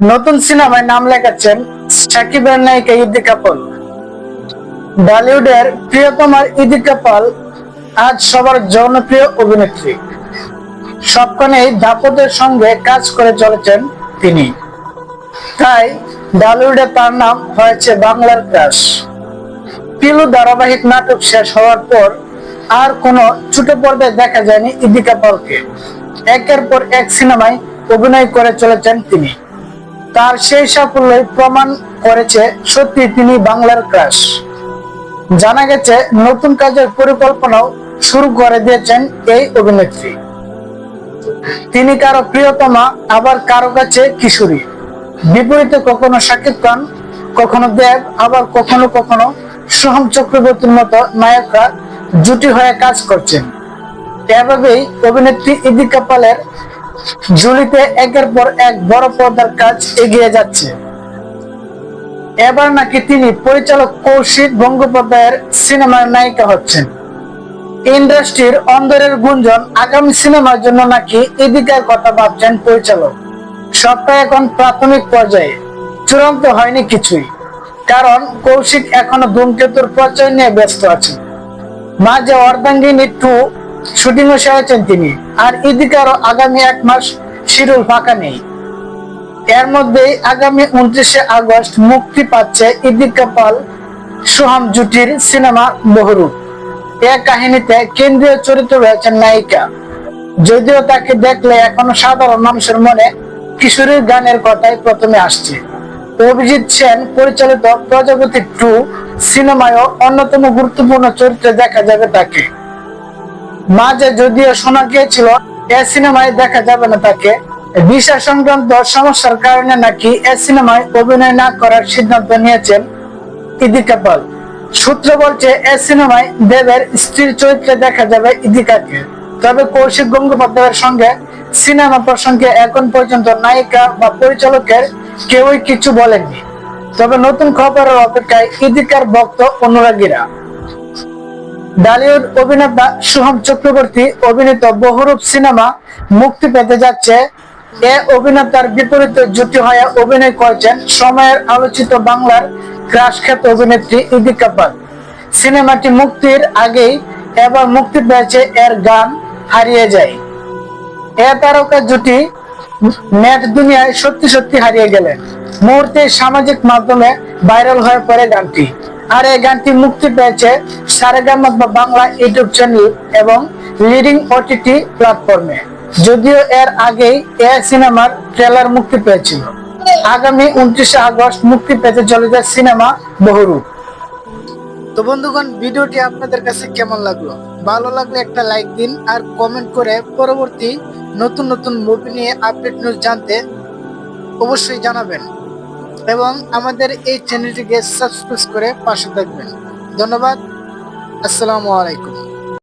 নতুন সিনেমায় নাম লেখাচ্ছেন সাকিবের নায়িকা ইদি কাপল। বলিউডের প্রিয়তমার ইদি কাপল আজ সবার জনপ্রিয় অভিনেত্রী। সবখানেই দাপটের সঙ্গে কাজ করে চলেছেন তিনি। তাই বলিউডে তার নাম হয়েছে বাংলার ক্রাশ। পিলু ধারাবাহিক নাটক শেষ হওয়ার পর আর কোনো ছোট পর্দায় দেখা যায়নি ইদি কাপালকে। একের পর এক সিনেমায় অভিনয় করে চলেছেন তিনি। তার সেই সাফল্যই প্রমাণ করেছে সত্যি তিনি বাংলার ক্রাশ জানা গেছে, নতুন কাজের পরিকল্পনাও শুরু করে দিয়েছেন এই অভিনেত্রী। তিনি কারও প্রিয়তমা আবার কারও কাছে কিশোরী। বিপরীতে কখনো শাকিব খান, কখনো দেব, আবার কখনো কখনো সোহম চক্রবর্তীর মতো নায়করা জুটি হয়ে কাজ করছেন। এভাবেই অভিনেত্রী ইদি কাপালের জুলিতে একের পর এক বড় পর্দার কাজ এগিয়ে যাচ্ছে। এবার নাকি তিনি পরিচালক কৌশিক গঙ্গোপাধ্যায়ের সিনেমার নায়িকা হচ্ছেন। ইন্ডাস্ট্রির অন্দরের গুঞ্জন আগামী সিনেমার জন্য নাকি এদিকের কথা ভাবছেন পরিচালক। সবটা এখন প্রাথমিক পর্যায়ে। চূড়ান্ত হয়নি কিছুই। কারণ কৌশিক এখনও ধূমকেতুর প্রচার নিয়ে ব্যস্ত আছেন। মাঝে অর্ধাঙ্গিনী টু শুটিং সেরেছেন তিনি। আর ইদিকারও আগামী এক মাস শিরুল ফাঁকা নেই। এর মধ্যেই আগামী উনত্রিশে আগস্ট মুক্তি পাচ্ছে ইদিক কাপাল, সোহাম জুটির সিনেমা বহুরূপ। এ কাহিনীতে কেন্দ্রীয় চরিত্র রয়েছেন নায়িকা। যদিও তাকে দেখলে এখনও সাধারণ মানুষের মনে কিশোরীর গানের কথাই প্রথমে আসছে। অভিজিৎ সেন পরিচালিত প্রজাপতি টু সিনেমায়ও অন্যতম গুরুত্বপূর্ণ চরিত্রে দেখা যাবে তাকে। মাঝে যদিও শোনা গিয়েছিল, এ সিনেমায় দেখা যাবে না তাকে। ভিসা সংক্রান্ত সমস্যার কারণে নাকি এ সিনেমায় অভিনয় না করার সিদ্ধান্ত নিয়েছেন ইদি কাপাল। সূত্র বলছে, এ সিনেমায় দেবের স্ত্রীর চরিত্রে দেখা যাবে ইদিকাকে। তবে কৌশিক গঙ্গোপাধ্যায়ের সঙ্গে সিনেমা প্রসঙ্গে এখন পর্যন্ত নায়িকা বা পরিচালকের কেউই কিছু বলেননি। তবে নতুন খবরের অপেক্ষায় ইদিকার ভক্ত অনুরাগীরা। বলিউড অভিনেতা সোহম চক্রবর্তী অভিনীত বহুরূপ সিনেমা মুক্তি পেতে যাচ্ছে। এ অভিনেতার বিপরীতে জুটি হয়ে অভিনয় করেছেন সময়ের আলোচিত বাংলার ক্রাশ খ্যাত অভিনেত্রী ইদি কাপাল। সিনেমাটি মুক্তির আগেই এবার মুক্তি পেয়েছে এর গান হারিয়ে যায়। এ তারকা জুটি নেট দুনিয়ায় সত্যি সত্যি হারিয়ে গেলেন। মুহূর্তে সামাজিক মাধ্যমে ভাইরাল হয়ে পড়ে গানটি। আর এই গানটি মুক্তি পেয়েছে সারেগামা বাংলা ইউটিউব চ্যানেল এবং লিডিং ওটিটি প্ল্যাটফর্মে যদিও এর আগেই এ সিনেমার ট্রেলার মুক্তি পেয়েছিল। আগামী উনত্রিশে আগস্ট মুক্তি পেতে চলেছে সিনেমা বহুরূপ। তো বন্ধুগণ, ভিডিওটি আপনাদের কাছে কেমন লাগল? ভালো লাগলে একটা লাইক দিন আর কমেন্ট করে পরবর্তী নতুন নতুন মুভি নিয়ে আপডেট নিউজ জানতে অবশ্যই জানাবেন। এবং আমাদের এই চ্যানেলটিকে সাবস্ক্রাইব করে পাশে থাকবেন। ধন্যবাদ। আসসালামু আলাইকুম।